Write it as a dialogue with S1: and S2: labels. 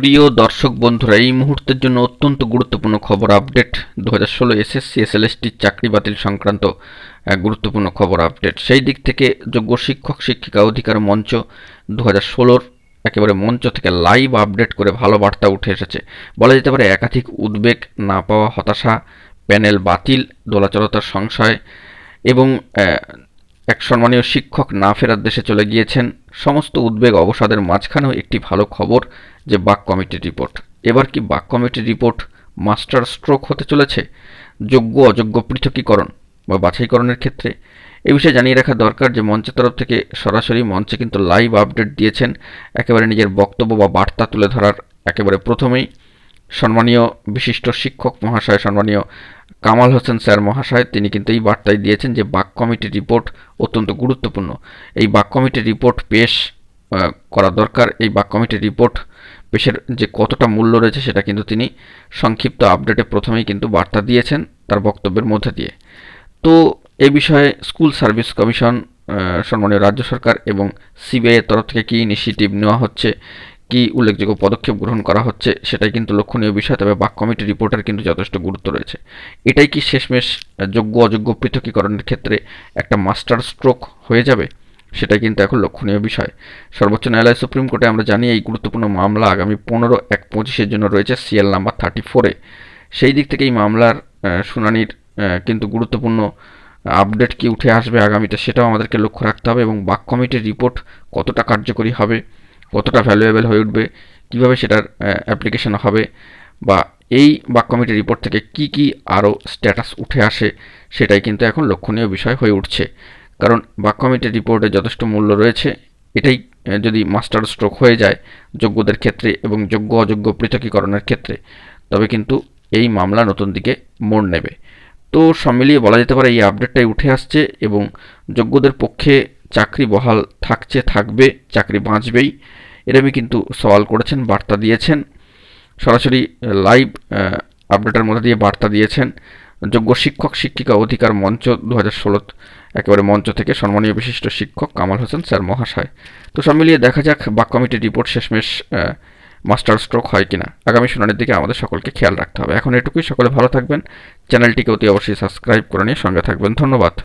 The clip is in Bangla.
S1: প্রিয় দর্শক বন্ধুরা, এই মুহূর্তের জন্য অত্যন্ত গুরুত্বপূর্ণ খবর আপডেট। দু হাজার ষোলো এসএসসি, এসএলএসটি চাকরি বাতিল সংক্রান্ত গুরুত্বপূর্ণ খবর আপডেট। সেই দিক থেকে যোগ্য শিক্ষক, শিক্ষিকা অধিকার মঞ্চ দু হাজার ষোলোর একেবারে মঞ্চ থেকে লাইভ আপডেট করে ভালো বার্তা উঠে এসেছে। বলা যেতে পারে, একাধিক উদ্বেগ, না পাওয়া হতাশা, প্যানেল বাতিল দোলাচলতার সংশয় এবং এক সম্মানীয় শিক্ষক না ফেরার দেশে চলে গিয়েছেন। সমস্ত উদ্বেগ অবসাদের মাঝখানেও একটি ভালো খবর যে বাক কমিটির রিপোর্ট। এবার কি বাক কমিটির রিপোর্ট মাস্টার স্ট্রোক হতে চলেছে? যোগ্য, অযোগ্য পৃথকীকরণ বা বাছাইকরণের ক্ষেত্রে? এ বিষয়ে জানিয়ে রাখা দরকার যে মঞ্চের তরফ থেকে সরাসরি মঞ্চে কিন্তু লাইভ আপডেট দিয়েছেন। একেবারে নিজের বক্তব্য বা বার্তা তুলে ধরার একেবারে প্রথমেই সম্মানীয় বিশিষ্ট শিক্ষক মহাশয় সম্মানীয় কামাল হোসেন স্যার মহাশয়, তিনি কিন্তু এই বার্তায় দিয়েছেন যে বাক কমিটির রিপোর্ট অত্যন্ত গুরুত্বপূর্ণ। এই বাক কমিটির রিপোর্ট পেশ করা দরকার। এই বাক কমিটির রিপোর্ট পেশের যে কতটা মূল্য রয়েছে সেটা কিন্তু তিনি সংক্ষিপ্ত আপডেটে প্রথমেই কিন্তু বার্তা দিয়েছেন তার বক্তব্যের মধ্যে দিয়ে। তো এ বিষয়ে স্কুল সার্ভিস কমিশন সম্মানীয় রাজ্য সরকার এবং সিবিআই এর তরফ থেকে কী ইনিশিয়েটিভ নেওয়া হচ্ছে কি উল্লেখযোগ্য পদক্ষেপ গ্রহণ করা হচ্ছে সেটাই কিন্তু লক্ষণীয় বিষয়, তবে বাক কমিটির রিপোর্টের কিন্তু যথেষ্ট গুরুত্ব রয়েছে। এটাই কি শেষমেশ যোগ্য অযোগ্য পৃথকীকরণের ক্ষেত্রে একটা মাস্টার স্ট্রোক হয়ে যাবে? সেটাই কিন্তু এখন লক্ষণীয় বিষয়। সর্বোচ্চ ন্যায়ালয় সুপ্রিম কোর্টে আমরা জানি এই গুরুত্বপূর্ণ মামলা আগামী পনেরো এক পঁচিশের জন্য রয়েছে সিএল নাম্বার থার্টি ফোরে সেই দিক থেকে এই মামলার শুনানির কিন্তু গুরুত্বপূর্ণ আপডেট কি উঠে আসবে আগামীতে সেটাও আমাদেরকে লক্ষ্য রাখতে হবে এবং বাক কমিটির রিপোর্ট কতটা কার্যকরী হবে কতটা ভ্যালুয়েবল হয়ে উঠবে, কীভাবে সেটার অ্যাপ্লিকেশন হবে, বা এই বাক কমিটির রিপোর্ট থেকে কি কি আরও স্ট্যাটাস উঠে আসে, সেটাই কিন্তু এখন লক্ষণীয় বিষয় হয়ে উঠছে। কারণ বাক কমিটির রিপোর্টে যথেষ্ট মূল্য রয়েছে, এটাই যদি মাস্টার স্ট্রোক হয়ে যায় যোগ্যদের ক্ষেত্রে এবং যোগ্য অযোগ্য পৃথকীকরণের ক্ষেত্রে, তবে কিন্তু এই মামলা নতুন দিকে মোড় নেবে। তো সব মিলিয়ে বলা যেতে পারে এই আপডেটটাই উঠে আসছে এবং যোগ্যদের পক্ষে চাকরি বহাল থাকছে, থাকবে, চাকরি বাঁচবেই। এরমই কিন্তু সওয়াল করেছেন, বার্তা দিয়েছেন। সরাসরি লাইভ আপডেটের মধ্যে দিয়ে বার্তা দিয়েছেন যোগ্য শিক্ষক, শিক্ষিকা অধিকার মঞ্চ দু হাজার ষোলো একেবারে মঞ্চ থেকে সম্মানীয় বিশিষ্ট শিক্ষক কামাল হোসেন স্যার মহাশয়। তো সব মিলিয়ে দেখা যাক বাক কমিটির রিপোর্ট শেষমেশ মাস্টার স্ট্রোক হয় কিনা। আগামী শুনানির দিকে আমাদের সকলকে খেয়াল রাখতে হবে। এখন এটুকুই, সকলে ভালো থাকবেন। চ্যানেলটিকে অতি অবশ্যই সাবস্ক্রাইব করে নিয়ে সঙ্গে থাকবেন। ধন্যবাদ।